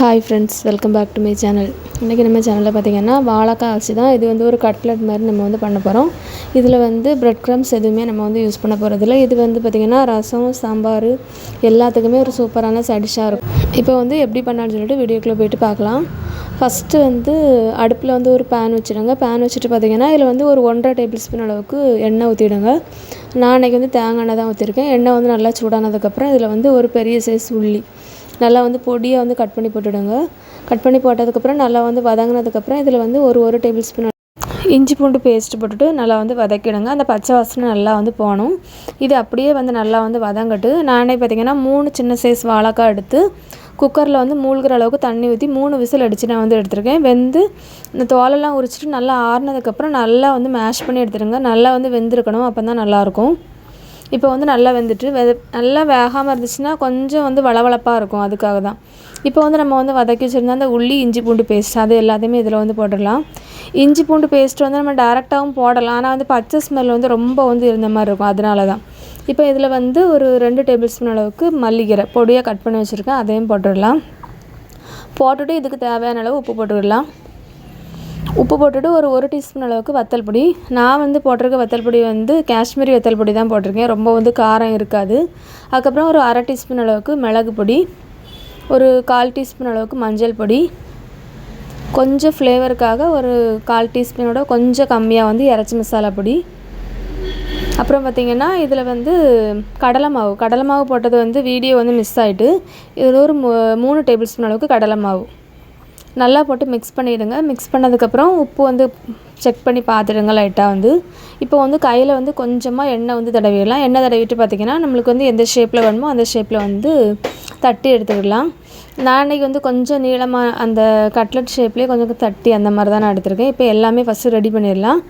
Hi friends welcome back to my channel இன்றைக்கி நம்ம சேனலில் பார்த்திங்கன்னா வாழைக்காய் அரிசி தான். இது வந்து ஒரு கட்லெட் மாதிரி நம்ம வந்து பண்ண போகிறோம் இதில் வந்து ப்ரெட் க்ரம்ஸ் எதுவுமே நம்ம வந்து யூஸ் பண்ண போகிறதில்ல இது வந்து பார்த்திங்கன்னா ரசம் சாம்பார் எல்லாத்துக்குமே ஒரு சூப்பரான சடிஷாக இருக்கும். இப்போ வந்து எப்படி பண்ணான்னு சொல்லிட்டு வீடியோக்குள்ளே போயிட்டு பார்க்கலாம் ஃபஸ்ட்டு வந்து அடுப்பில் வந்து ஒரு பேன் வச்சுடுங்க. பேன் வச்சுட்டு பார்த்திங்கன்னா இதில் வந்து ஒரு ஒன்றரை டேபிள் ஸ்பூன் அளவுக்கு எண்ணெய் ஊற்றிடுங்க நான் அன்றைக்கி வந்து தேங்காய் எண்ணெய் தான் ஊற்றிருக்கேன் எண்ணெய் வந்து நல்லா சூடானதுக்கப்புறம் இதில் வந்து ஒரு பெரிய சைஸ் உள்ளி நல்லா வந்து பொடியை வந்து கட் பண்ணி போட்டுவிடுங்க கட் பண்ணி போட்டதுக்கப்புறம் நல்லா வந்து வதங்கினதுக்கப்புறம் இதில் வந்து ஒரு ஒரு டேபிள் ஸ்பூன் இஞ்சி பூண்டு பேஸ்ட் போட்டுட்டு நல்லா வந்து வதக்கிடுங்க. அந்த பச்சை வாசனை நல்லா வந்து போகணும். இது அப்படியே வந்து நல்லா வந்து வதங்கட்டு. நானே பார்த்திங்கன்னா மூணு சின்ன சைஸ் வாழைக்காய் எடுத்து குக்கரில் வந்து மூழ்கிற அளவுக்கு தண்ணி ஊற்றி மூணு விசில் அடித்து நான் வந்து எடுத்திருக்கேன். வெந்து இந்த தோலெல்லாம் உரிச்சிட்டு நல்லா ஆறுனதுக்கப்புறம் நல்லா வந்து மேஷ் பண்ணி எடுத்துருங்க நல்லா வந்து வெந்திருக்கணும். அப்போ தான் நல்லாயிருக்கும் இப்போ வந்து நல்லா வெந்துட்டு வெ நல்லா வேகாமல் இருந்துச்சுன்னா கொஞ்சம் வந்து வளவளப்பாக இருக்கும் அதுக்காக தான் இப்போ வந்து நம்ம வந்து வதக்கி வச்சுருந்தா அந்த உள்ளி இஞ்சி பூண்டு பேஸ்ட் அது எல்லாத்தையுமே இதில் வந்து போட்டுடலாம். இஞ்சி பூண்டு பேஸ்ட் வந்து நம்ம டேரெக்டாகவும் போடலாம். ஆனால் வந்து பச்சை ஸ்மெல் வந்து ரொம்ப வந்து இருந்த மாதிரி இருக்கும். அதனால தான் இப்போ இதில் வந்து ஒரு ரெண்டு டேபிள் ஸ்பூன் அளவுக்கு மல்லிகீரை பொடியாக கட் பண்ணி வச்சுருக்கேன். அதையும் போட்டுடலாம். போட்டுட்டு இதுக்கு தேவையான அளவு உப்பு போட்டுக்கிடலாம் உப்பு போட்டுட்டு ஒரு ஒரு டீஸ்பூன் அளவுக்கு வத்தல் பொடி. நான் வந்து போட்டிருக்க வத்தல் பொடி வந்து காஷ்மீரி வத்தல் பொடி தான் போட்டிருக்கேன். ரொம்ப வந்து காரம் இருக்காது. அதுக்கப்புறம் ஒரு அரை டீஸ்பூன் அளவுக்கு மிளகு பொடி. ஒரு கால் டீஸ்பூன் அளவுக்கு மஞ்சள் பொடி. கொஞ்சம் ஃப்ளேவருக்காக ஒரு கால் டீஸ்பூனோட கொஞ்சம் கம்மியாக வந்து இறச்சி மசாலா பொடி. அப்புறம் பார்த்திங்கன்னா இதில் வந்து கடலை மாவு. கடலை மாவு போட்டது வந்து வீடியோ வந்து மிஸ் ஆகிட்டு இதில் ஒரு மூணு டேபிள் ஸ்பூன் அளவுக்கு கடலை மாவு. நல்லா போட்டு மிக்ஸ் பண்ணிவிடுங்க மிக்ஸ் பண்ணதுக்கப்புறம் உப்பு வந்து செக் பண்ணி பார்த்துடுங்க லைட்டாக வந்து. இப்போ வந்து கையில் வந்து கொஞ்சமாக எண்ணெய் வந்து தடவிடலாம். எண்ணெய் தடவிட்டு பார்த்திங்கன்னா நம்மளுக்கு வந்து எந்த ஷேப்பில் வேணுமோ அந்த ஷேப்பில் வந்து தட்டி எடுத்துக்கிடலாம் நான் அன்றைக்கி வந்து கொஞ்சம் நீளமாக அந்த கட்லட் ஷேப்லேயே கொஞ்சம் தட்டி அந்த மாதிரி தான் நான் எடுத்திருக்கேன். இப்போ எல்லாமே ஃபஸ்ட்டு ரெடி பண்ணிடலாம்.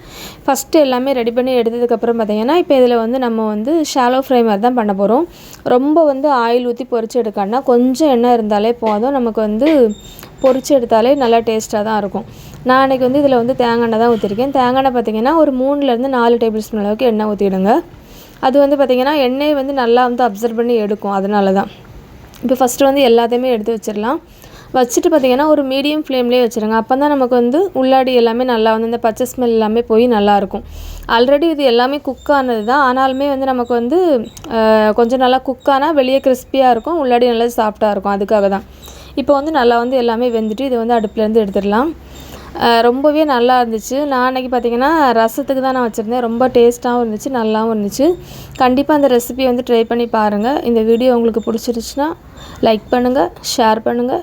ஃபஸ்ட்டு எல்லாமே ரெடி பண்ணி எடுத்ததுக்கப்புறம் பார்த்திங்கன்னா இப்போ இதில் வந்து நம்ம வந்து ஷாலோ ஃப்ரை மாதிரி தான் பண்ண போகிறோம் ரொம்ப வந்து ஆயில் ஊற்றி பொறிச்சு எடுக்கான்னா கொஞ்சம் எண்ணெய் இருந்தாலே போதும். நமக்கு வந்து பொறிச்சு எடுத்தாலே நல்லா டேஸ்ட்டாக தான் இருக்கும். நான் அன்றைக்கி வந்து இதில் வந்து தேங்காய் எண்ணெய் தான் ஊற்றிருக்கேன் தேங்காய் எண்ணெய் பார்த்திங்கன்னா ஒரு மூணுலேருந்து நாலு டேபிள் ஸ்பூன் அளவுக்கு எண்ணெய் ஊற்றிடுங்க அது வந்து பார்த்திங்கன்னா எண்ணெய் வந்து நல்லா வந்து அப்சர்வ் பண்ணி எடுக்கும். அதனால தான் இப்போ ஃபஸ்ட்டு வந்து எல்லாத்தையுமே எடுத்து வச்சிடலாம். வச்சுட்டு பார்த்திங்கன்னா ஒரு மீடியம் ஃப்ளேம்லேயே வச்சுருங்க. அப்போ தான் நமக்கு வந்து உள்ளாடி எல்லாமே நல்லா வந்து இந்த பச்சை ஸ்மெல் எல்லாமே போய் நல்லாயிருக்கும். ஆல்ரெடி இது எல்லாமே குக் ஆனது தான். ஆனாலுமே வந்து நமக்கு வந்து கொஞ்சம் நல்லா குக் ஆனால் வெளியே கிறிஸ்பியாக இருக்கும் உள்ளாடி நல்லா சாஃப்டாக இருக்கும். அதுக்காக தான். இப்போ வந்து நல்லா வந்து எல்லாமே வெந்துட்டு இதை வந்து அடுப்புலேருந்து எடுத்துடலாம். ரொம்பவே நல்லா இருந்துச்சு. நான் அன்றைக்கி பார்த்திங்கன்னா ரசத்துக்கு தான் நான் வச்சுருந்தேன். ரொம்ப டேஸ்ட்டாகவும் இருந்துச்சு நல்லாவும் இருந்துச்சு. கண்டிப்பாக அந்த ரெசிபி வந்து ட்ரை பண்ணி பாருங்கள் இந்த வீடியோ உங்களுக்கு பிடிச்சிருச்சுன்னா லைக் பண்ணுங்கள் ஷேர் பண்ணுங்கள்